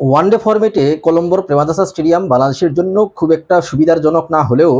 One day ফরম্যাটে কলম্বোর Premadasa stadium বাংলাদেশের জন্য খুব একটা সুবিধাজনক না হলেও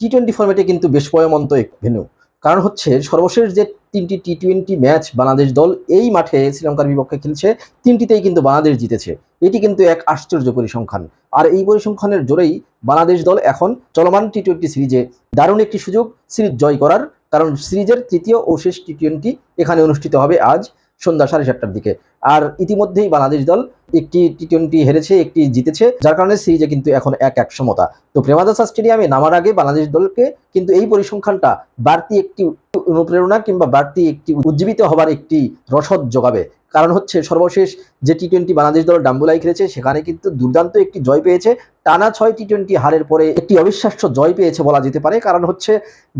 টি টোয়েন্টি ফরম্যাটে কিন্তু বেশ পয়মন্ত ভেন্যু কারণ হচ্ছে সর্বশেষ যে তিনটি টি টোয়েন্টি ম্যাচ বাংলাদেশ দল এই মাঠে শ্রীলঙ্কার বিপক্ষে খেলছে, তিনটিতেই কিন্তু বাংলাদেশ জিতেছে। এটি কিন্তু এক আশ্চর্য পরিসংখ্যান। আর এই পরিসংখ্যানের জোরেই বাংলাদেশ দল এখন চলমান টি টোয়েন্টি সিরিজে দারুণ একটি সুযোগ সিরিজ জয় করার, কারণ সিরিজের তৃতীয় ও শেষ টি টোয়েন্টি এখানে অনুষ্ঠিত হবে আজ সন্ধ্যা সাড়ে সাতটার দিকে। আর ইতিমধ্যেই বাংলাদেশ দল একটি টি টোয়েন্টি হেরেছে, একটি জিতেছে, যার কারণে সিরিজে কিন্তু এখন এক এক সমতা। তো প্রেমাদাসা স্টেডিয়ামে নামার আগে বাংলাদেশ দলকে কিন্তু এই পরিসংখ্যানটা বাড়তি একটি অনুপ্রেরণা কিংবা বাড়তি একটি উজ্জীবিত হবার একটি রসদ যোগাবে। কারণ হচ্ছে সর্বশেষ যে টি টোয়েন্টি বাংলাদেশ দল ডাম্বুলাই খেলেছে, সেখানে কিন্তু দুর্দান্ত একটি জয় পেয়েছে। টানা ছয় টি টোয়েন্টি হারের পরে একটি অবিশ্বাস্য জয় পেয়েছে বলা যেতে পারে, কারণ হচ্ছে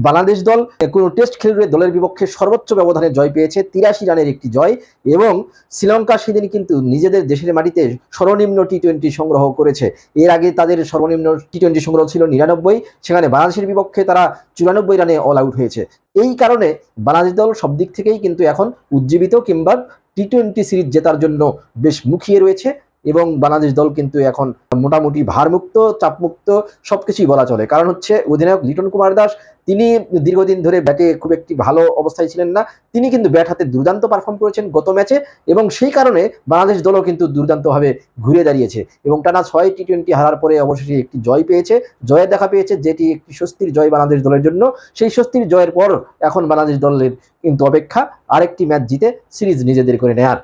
বাংলাদেশ দল কোনো টেস্ট খেলুড়ে দলের বিপক্ষে সর্বোচ্চ ব্যবধানে জয় পেয়েছে, তিরাশি রানের একটি জয় এবং শ্রীলঙ্কা সেদিন কিন্তু নিজেদের দেশের মাটিতে সর্বনিম্ন টি টোয়েন্টি সংগ্রহ করেছে। এর আগে তাদের সর্বনিম্ন টি টোয়েন্টি সংগ্রহ ছিল নিরানব্বই, সেখানে বাংলাদেশের বিপক্ষে তারা চুরানব্বই রানে অল আউট হয়েছে। এই কারণে বাংলাদেশ দল সব দিক থেকেই কিন্তু এখন উজ্জীবিত কিংবা টি টোয়েন্টি সিরিজ জেতার জন্য বেশ মুখিয়ে রয়েছে। এবং বাংলাদেশ দল কিন্তু এখন মোটামুটি ভারমুক্ত, চাপমুক্ত, সবকিছুই বলা চলে। কারণ হচ্ছে অধিনায়ক লিটন কুমার দাস, তিনি দীর্ঘদিন ধরে ব্যাটে খুব একটি ভালো অবস্থায় ছিলেন না। তিনি কিন্তু ব্যাট হাতে দুর্দান্ত পারফর্ম করেছেন গত ম্যাচে এবং সেই কারণে বাংলাদেশ দলও কিন্তু দুর্দান্তভাবে ঘুরে দাঁড়িয়েছে এবং টানা ছয় টি টোয়েন্টি হারার পরে অবশেষে একটি জয় পেয়েছে। জয়ের দেখা পেয়েছে যেটি একটি স্বস্তির জয় বাংলাদেশ দলের জন্য। সেই স্বস্তির জয়ের পর এখন বাংলাদেশ দলের কিন্তু অপেক্ষা আরেকটি ম্যাচ জিতে সিরিজ নিজেদের করে নেয়ার।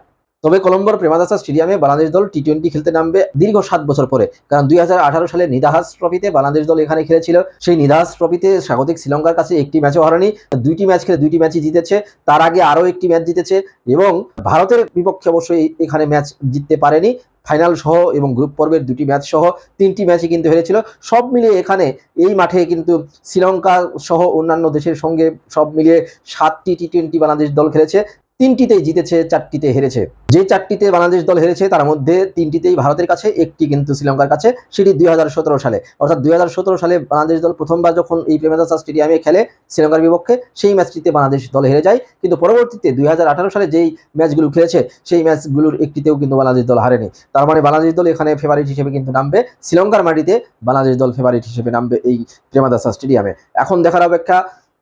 তবে কলম্বোর প্রেমাদাসা স্টেডিয়ামে বাংলাদেশ দল টি টোয়েন্টি খেলতে নামবে দীর্ঘ সাত বছর পরে। কারণ দুই হাজার আঠারো সালে নিদাহাস ট্রফিতে বাংলাদেশ দল এখানে খেলেছিল। সেই নিদাহাস ট্রফিতে স্বাগতিক শ্রীলঙ্কার কাছে একটি ম্যাচও হারানি দুইটি ম্যাচ খেলে দুইটি ম্যাচই জিতেছে। তার আগে আরও একটি ম্যাচ জিতেছে এবং ভারতের বিপক্ষে অবশ্যই এখানে ম্যাচ জিততে পারেনি। ফাইনাল সহ এবং গ্রুপ পর্বের দুটি ম্যাচ সহ তিনটি ম্যাচই কিন্তু হেরেছিল। সব মিলিয়ে এখানে এই মাঠে কিন্তু শ্রীলঙ্কা সহ অন্যান্য দেশের সঙ্গে সব মিলিয়ে সাতটি টি টোয়েন্টি বাংলাদেশ দল খেলেছে। তিনটিতেই জিতেছে, চারটিতে হেরেছে। যে চারটিতে বাংলাদেশ দল হেরেছে, তার মধ্যে তিনটিতেই ভারতের কাছে, একটি কিন্তু শ্রীলঙ্কার কাছে, সেটি দুই হাজার সতেরো সালে। অর্থাৎ দুই হাজার সতেরো সালে বাংলাদেশ দল প্রথমবার যখন এই প্রেমাদাসা স্টেডিয়ামে খেলে শ্রীলঙ্কার বিপক্ষে, সেই ম্যাচটিতে বাংলাদেশ দল হেরে যায়। কিন্তু পরবর্তীতে দুই হাজার আঠেরো সালে যেই ম্যাচগুলো খেলেছে, সেই ম্যাচগুলোর একটিতেও কিন্তু বাংলাদেশ দল হারেনি। তার মানে বাংলাদেশ দল এখানে ফেভারিট হিসেবে কিন্তু নামবে। শ্রীলঙ্কার মাটিতে বাংলাদেশ দল ফেভারিট হিসেবে নামবে এই প্রেমাদাসা স্টেডিয়ামে। এখন দেখার অপেক্ষা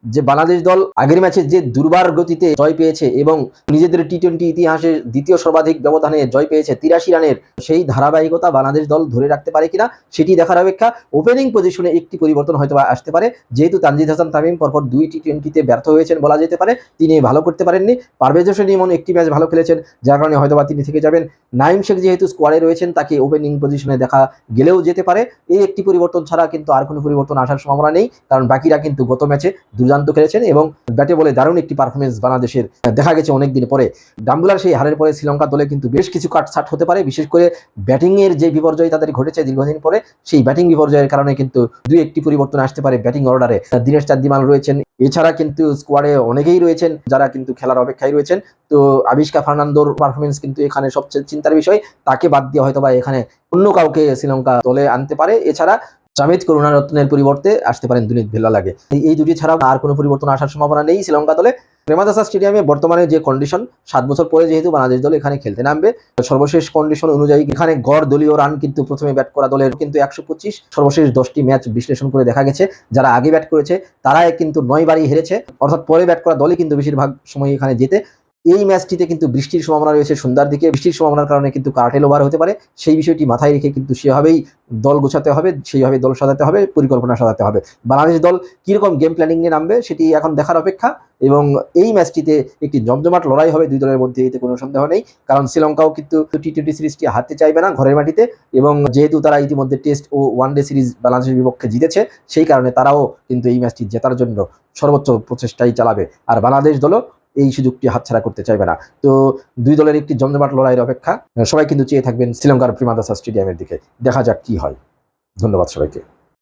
যে বাংলাদেশ দল আগের ম্যাচে যে দুর্বার গতিতে জয় পেয়েছে এবং নিজেদের টি টোয়েন্টি ইতিহাসে দ্বিতীয় সর্বাধিক ব্যবধানে জয় পেয়েছে তিরাশি রানের সেই ধারাবাহিকতা বাংলাদেশ দল ধরে রাখতে পারে কিনা সেটি দেখার অপেক্ষা ওপেনিং পজিশনে একটি পরিবর্তন হয়তো আসতে পারে। যেহেতু তানজিদ হাসান তামিম পরপর দুই টি টোয়েন্টিতে ব্যর্থ হয়েছেন বলা যেতে পারে, তিনি ভালো করতে পারেননি। পারভেজ হোসেন ইমন একটি ম্যাচ ভালো খেলেছেন, যার কারণে হয়তো বা তিনি থেকে যাবেন। নাইম শেখ যেহেতু স্কোয়াডে রয়েছেন, তাকে ওপেনিং পজিশনে দেখা গেলেও যেতে পারে। এই একটি পরিবর্তন ছাড়া কিন্তু আর কোনো পরিবর্তন আসার সম্ভাবনা নেই, কারণ বাকিরা কিন্তু গত ম্যাচে দুর্দান্ত খেলেছেন এবং ব্যাটে বলে দারুণ একটি পারফরমেন্স বাংলাদেশের দেখা গেছে অনেকদিন পরে। ডাম্বুলার সেই হারের পরে শ্রীলঙ্কা দলে কিন্তু বেশ কিছু কাটছাট হতে পারে, বিশেষ করে ব্যাটিংয়ের যে বিপর্যয় তাদের ঘটেছে দীর্ঘদিন পরে, সেই ব্যাটিং বিপর্যয়ের কারণে কিন্তু দুই একটি পরিবর্তন আসতে পারে ব্যাটিং অর্ডারে দীনেশ চাদ্দিমাল রয়েছেন, এছাড়া কিন্তু স্কোয়াডে অনেকেই রয়েছেন যারা কিন্তু খেলার অপেক্ষায় রয়েছেন। তো আবিষ্কা ফার্নান্দোর পারফরমেন্স কিন্তু এখানে সবচেয়ে চিন্তার বিষয়, তাকে বাদ দিয়ে হয়তো বা এখানে অন্য কাউকে শ্রীলঙ্কা দলে আনতে পারে। এছাড়া জামিদ করুণারত্নের পরিবর্তে আসতে পারেন দুনিত ভেল্লা লাগে। এই দুটি ছাড়াও আর কোনো পরিবর্তন আসার সম্ভাবনা নেই শ্রীলঙ্কা দলে। প্রেমাদাসা স্টেডিয়ামে বর্তমানে যে কন্ডিশন সাত বছর পরে যেহেতু বাংলাদেশ দল এখানে খেলতে নামবে, সর্বশেষ কন্ডিশন অনুযায়ী এখানে গড় দলীয় রান কিন্তু প্রথমে ব্যাট করা দলের কিন্তু একশো পঁচিশ, সর্বশেষ দশটি ম্যাচ বিশ্লেষণ করে দেখা গেছে। যারা আগে ব্যাট করেছে, তারাই কিন্তু নয় বারই হেরেছে, অর্থাৎ পরে ব্যাট করা দলই কিন্তু বেশিরভাগ সময় এখানে যেতে এই ম্যাচটিতে কিন্তু বৃষ্টির সম্ভাবনা রয়েছে সন্ধ্যার দিকে। বৃষ্টির সম্ভাবনার কারণে কিন্তু কার্টেল ওভার হতে পারে। সেই বিষয়টি মাথায় রেখে কিন্তু সেভাবেই দল গোছাতে হবে, সেইভাবে দল সাজাতে হবে, পরিকল্পনা সাজাতে হবে। বাংলাদেশ দল কীরকম গেম প্ল্যানিং নিয়ে নামবে সেটি এখন দেখার অপেক্ষা এবং এই ম্যাচটিতে একটি জমজমাট লড়াই হবে দুই দলের মধ্যে, এতে কোনো সন্দেহ নেই। কারণ শ্রীলঙ্কাও কিন্তু টি টোয়েন্টি সিরিজটি হারতে চাইবে না ঘরের মাটিতে এবং যেহেতু তারা ইতিমধ্যে টেস্ট ও ওয়ান ডে সিরিজ বাংলাদেশের বিপক্ষে জিতেছে, সেই কারণে তারাও কিন্তু এই ম্যাচটি জেতার জন্য সর্বোচ্চ প্রচেষ্টাই চালাবে। আর বাংলাদেশ দলও এই সুযোগটি হাতছাড়া করতে চাইবে না। তো দুই দলের একটি জমজমাট লড়াইয়ের অপেক্ষা। সবাই কিন্তু চেয়ে থাকবেন শ্রীলঙ্কার প্রিমাদাসা স্টেডিয়ামের দিকে। দেখা যাক কি হয়। ধন্যবাদ সবাইকে।